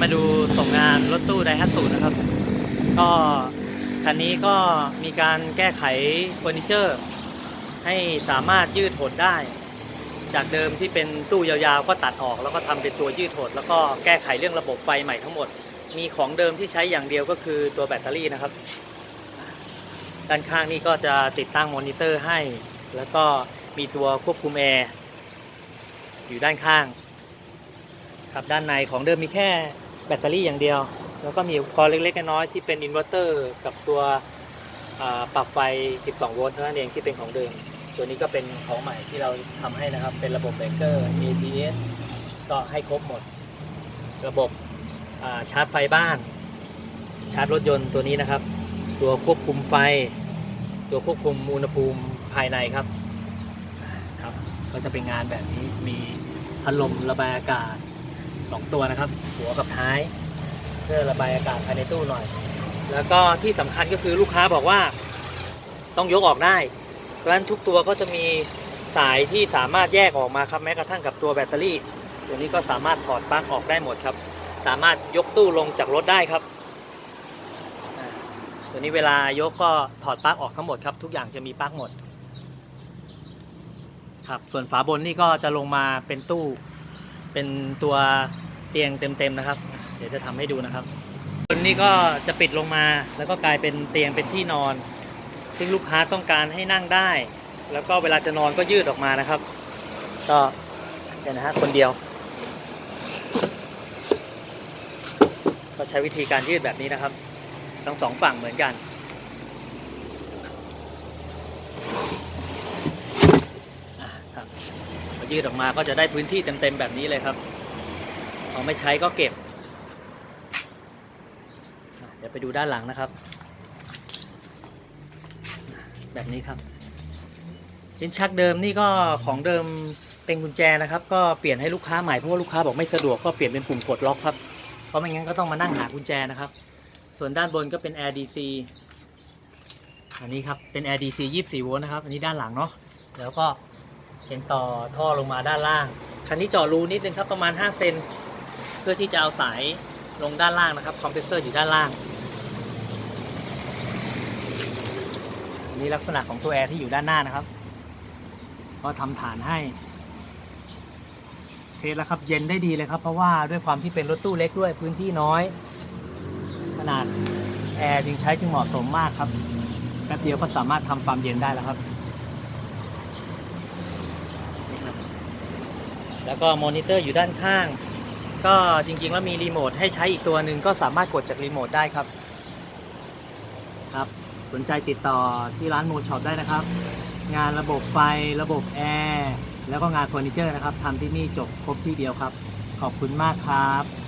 มาดูสมการรถตู้ไดฮัตสุนะครับ ก็คันนี้ก็มีการแก้ไขเฟอร์นิเจอร์ ให้สามารถยืดหดได้ จากเดิมที่เป็นตู้ยาวๆ ก็ตัดออก แล้วก็ทำเป็นตัวยืดหด แล้วก็แก้ไขเรื่องระบบไฟใหม่ทั้งหมด มีของเดิมที่ใช้อย่างเดียวก็คือตัวแบตเตอรี่นะครับ ด้านข้างนี่ก็จะติดตั้งมอนิเตอร์ให้ แล้วก็มีตัวควบคุมแอร์อยู่ด้านข้างครับด้านในของเดิมมีแค่ แบตเตอรี่อย่างเดียว แล้วก็มีอุปกรณ์เล็กๆน้อยๆที่เป็นอินเวอร์เตอร์กับตัวปรับไฟ 12 โวลต์เท่านั้นเองที่เป็นของเดิม ตัวนี้ก็เป็นของใหม่ที่เราทำให้นะครับ เป็นระบบเบรกเกอร์ ABS ก็ให้ครบหมด ระบบชาร์จไฟบ้าน ชาร์จรถยนต์ตัวนี้นะครับ ตัวควบคุมไฟ ตัวควบคุมอุณหภูมิภายในครับครับ ก็จะเป็นงานแบบนี้มีพัดลมระบายอากาศ 2 ตัวนะครับ หัวกับท้าย เพื่อระบายอากาศภายในตู้หน่อย แล้วก็ที่สำคัญก็คือลูกค้าบอกว่าต้องยกออกได้เพราะฉะนั้นทุกตัวก็จะมีสายที่สามารถแยกออกมาครับแม้กระทั่งกับตัวแบตเตอรี่ ตัวนี้ก็สามารถถอดปลั๊กออกได้หมดครับ สามารถยกตู้ลงจากรถได้ครับ ตัวนี้เวลายกก็ถอดปลั๊กออกทั้งหมดครับ ทุกอย่างจะมีปลั๊กหมดครับส่วนฝาบนนี่ก็จะลงมาเป็นตู้ เป็นตัวเตียงเต็มๆนะครับ เดี๋ยวจะทำให้ดูนะครับบนนี่ก็จะปิดลงมาแล้วก็กลายเป็นเตียงเป็นที่นอน ซึ่งลูกค้าต้องการให้นั่งได้ แล้วก็เวลาจะนอนก็ยืดออกมานะครับ ก็เนี่ยนะฮะคนเดียว ก็ใช้วิธีการยืดแบบนี้นะครับ ทั้งสองฝั่งเหมือนกัน อะครับพอ ยืดออกมาก็จะได้พื้นที่เต็มๆแบบนี้เลยครับพอไม่ใช้ก็เก็บ เดี๋ยวไปดูด้านหลังนะครับ แบบนี้ครับชิ้นชักเดิมนี่ก็ของเดิมเป็นกุญแจนะครับ ก็เปลี่ยนให้ลูกค้าใหม่เพราะว่าลูกค้าบอกไม่สะดวกก็เปลี่ยนเป็นปุ่มกดล็อกครับเพราะไม่งั้นก็ต้องมานั่งหากุญแจนะครับ ส่วนด้านบนก็เป็น Air DC อันนี้ครับเป็น Air DC 24 โวลต์นะครับ อันนี้ด้านหลังเนาะแล้วก็ เห็นต่อท่อลงมาด้านล่าง คันนี้เจาะรูนิดนึงครับประมาณ 5 เซน เพื่อที่จะเอาสายลงด้านล่างนะครับ คอมเพรสเซอร์อยู่ด้านล่างนนี้ลักษณะของตัวแอร์ที่อยู่ด้านหน้านะครับ ก็ทำฐานให้โอเคแล้วครับเย็นได้ดีเลยครับ เพราะว่าด้วยความที่เป็นรถตู้เล็กด้วยพื้นที่น้อย ขนาดแอร์จึงใช้จึงเหมาะสมมากครับแป๊บเดียวก็สามารถทำความเย็นได้แล้วครับนี่ครับ แล้วก็มอนิเตอร์อยู่ด้านข้าง ก็จริงๆ แล้วมีรีโมทให้ใช้อีกตัวหนึ่งก็สามารถกดจากรีโมทได้ครับ ครับ สนใจติดต่อที่ร้านโมช็อปได้นะครับ งานระบบไฟระบบแอร์แล้วก็งานเฟอร์นิเจอร์นะครับทำที่นี่จบครบที่เดียวครับ ขอบคุณมากครับ